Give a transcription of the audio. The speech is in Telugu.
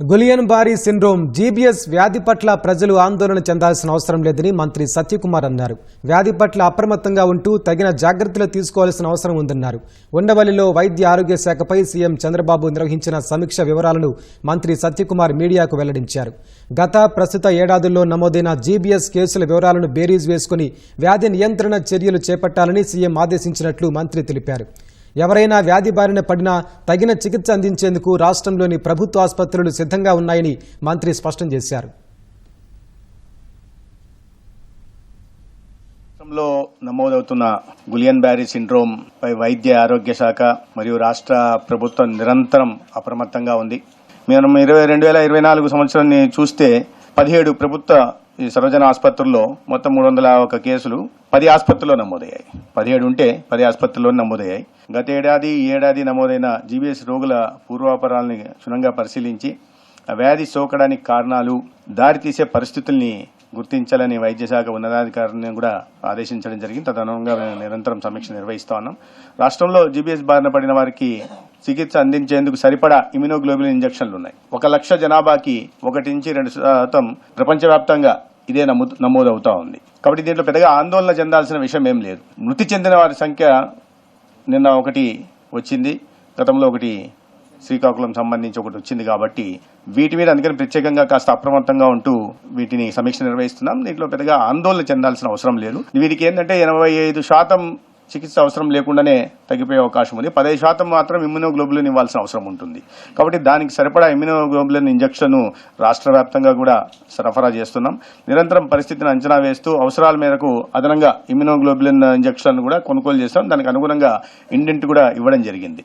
గులియన్ బారీ సిండ్రోమ్ జీబీఎస్ వ్యాధి పట్ల ప్రజలు ఆందోళన చెందాల్సిన అవసరం లేదని మంత్రి సత్యకుమార్ అన్నారు. వ్యాధి పట్ల అప్రమత్తంగా ఉంటూ తగిన జాగ్రత్తలు తీసుకోవాల్సిన అవసరం ఉందన్నారు. ఉండవల్లిలో వైద్య ఆరోగ్య శాఖపై సీఎం చంద్రబాబు నిర్వహించిన సమీక్ష వివరాలను మంత్రి సత్యకుమార్ మీడియాకు వెల్లడించారు. గత ప్రస్తుత ఏడాదుల్లో నమోదైన జీబీఎస్ కేసుల వివరాలను బేరీజ్ వేసుకుని వ్యాధి నియంత్రణ చర్యలు చేపట్టాలని సీఎం ఆదేశించినట్లు మంత్రి తెలిపారు. ఎవరైనా వ్యాధి బారిన పడినా తగిన చికిత్స అందించేందుకు రాష్ట్రంలోని ప్రభుత్వ ఆసుపత్రులు సిద్ధంగా ఉన్నాయని మంత్రి స్పష్టం చేశారు. రాష్ట్రంలో నమోదవుతున్న గులియన్ బ్యారీ సిండ్రోమ్ పై వైద్య ఆరోగ్య శాఖ మరియు రాష్ట్ర ప్రభుత్వం నిరంతరం అప్రమత్తంగా ఉంది. మనం ఇరవై రెండు వేల ఇరవై నాలుగు సంవత్సరాన్ని చూస్తే పదిహేడు ప్రభుత్వ ఈ సర్వజన ఆసుపత్రుల్లో మొత్తం మూడు వందల ఒక కేసులు పది ఆసుపత్రుల్లో నమోదయ్యాయి. పదిహేడు ఉంటే పది ఆసుపత్రుల్లో నమోదయ్యాయి. గతేడాది ఈ ఏడాది నమోదైన జీబీఎస్ రోగుల పూర్వాపరాలని క్షుణ్ణంగా పరిశీలించి వ్యాధి సోకడానికి కారణాలు దారితీసే పరిస్థితుల్ని గుర్తించాలని వైద్యశాఖ ఉన్నతాధికారిని కూడా ఆదేశించడం జరిగింది. తదనుగుణంగా మేము నిరంతరం సమీక్ష నిర్వహిస్తా ఉన్నాం. రాష్ట్రంలో జీబీఎస్ బారిన పడిన వారికి చికిత్స అందించేందుకు సరిపడా ఇమ్యునోగ్లోబులిన్ ఇంజక్షన్లు ఉన్నాయి. ఒక లక్ష జనాభాకి ఒకటి నుంచి రెండు శాతం ప్రపంచవ్యాప్తంగా ఇదే నమోదు నమోదవుతా ఉంది. కాబట్టి దీంట్లో పెద్దగా ఆందోళన చెందాల్సిన విషయం ఏం లేదు. మృతి చెందిన వారి సంఖ్య నిన్న ఒకటి వచ్చింది గతంలో ఒకటి శ్రీకాకుళం సంబంధించి ఒకటి వచ్చింది కాబట్టి వీటి మీద అందుకని ప్రత్యేకంగా కాస్త అప్రమత్తంగా ఉంటూ వీటిని సమీక్ష నిర్వహిస్తున్నాం. దీంట్లో పెద్దగా ఆందోళన చెందాల్సిన అవసరం లేదు. వీరికి ఏంటంటే ఎనభై ఐదు శాతం చికిత్స అవసరం లేకుండానే తగ్గిపోయే అవకాశం ఉంది. పదహైదు శాతం మాత్రం ఇమ్యునోగ్లోబులిన్ ఇవ్వాల్సిన అవసరం ఉంటుంది. కాబట్టి దానికి సరిపడా ఇమ్యునోగ్లోబులిన్ ఇంజక్షన్ రాష్ట్ర వ్యాప్తంగా కూడా సరఫరా చేస్తున్నాం. నిరంతరం పరిస్థితిని అంచనా వేస్తూ అవసరాల మేరకు అదనంగా ఇమ్యునోగ్లోబులిన్ ఇంజక్షన్ కూడా కొనుగోలు చేస్తాం దానికి అనుగుణంగా ఇండెంట్ కూడా ఇవ్వడం జరిగింది.